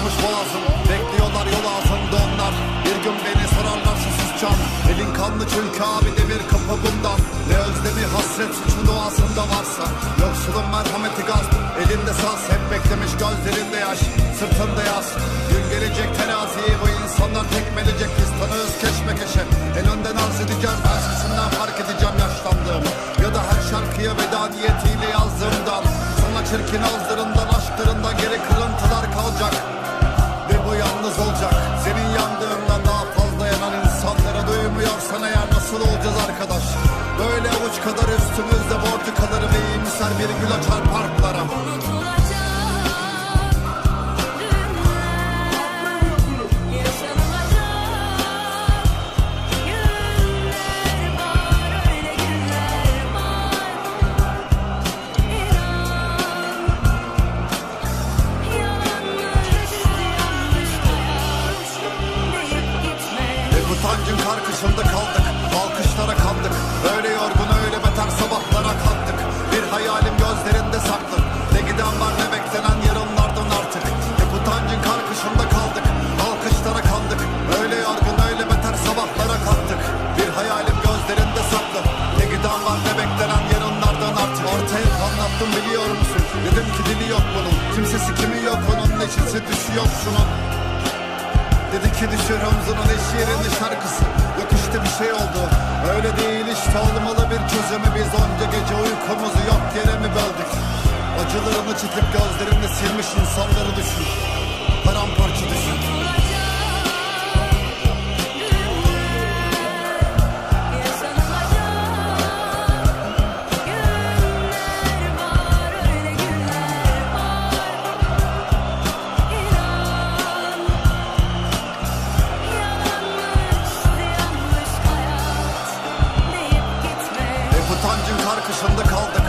Kurumuş boğazım Bekliyorlar yol ağzında onlar. Bir gün beni sorarlarsa susacağım Elin kanlı çünkü abi demir kapı bundan Ne özlemi hasret suçun doğasında varsa. Yoksulun merhameti gaz Elinde saz hep beklemiş gözlerinde yaş. Sırtında yaz Gün gelecek teraziyi bu insanlar tekmelecek. Biz tanığız keşmekeşe En önden arz edeceğim Ben sesinden fark edeceğim yaşlandığımı. Ya da her şarkıya veda niyetiyle yazdığımdan. Sana çirkin ağızlarından aşklarından geri kırıntılar ve iyimser bir gül açar parklara utancın karkışında kaldık Alkışlara kandık Öyle yorgun anlattım biliyor musun? Dedim ki dili yok bunun. Kimsesi kimi yok onun neşesi düşüyor şunun. Dedi ki düşür omzunun eş yerinde şarkısı. Yok işte bir şey oldu. Öyle değil işte olmalı bir çözümü. Biz onca gece uykumuzu yok yere mi böldük? Acılarını çekip gözlerini silmiş insanları düşün. Paramparça Hep utancın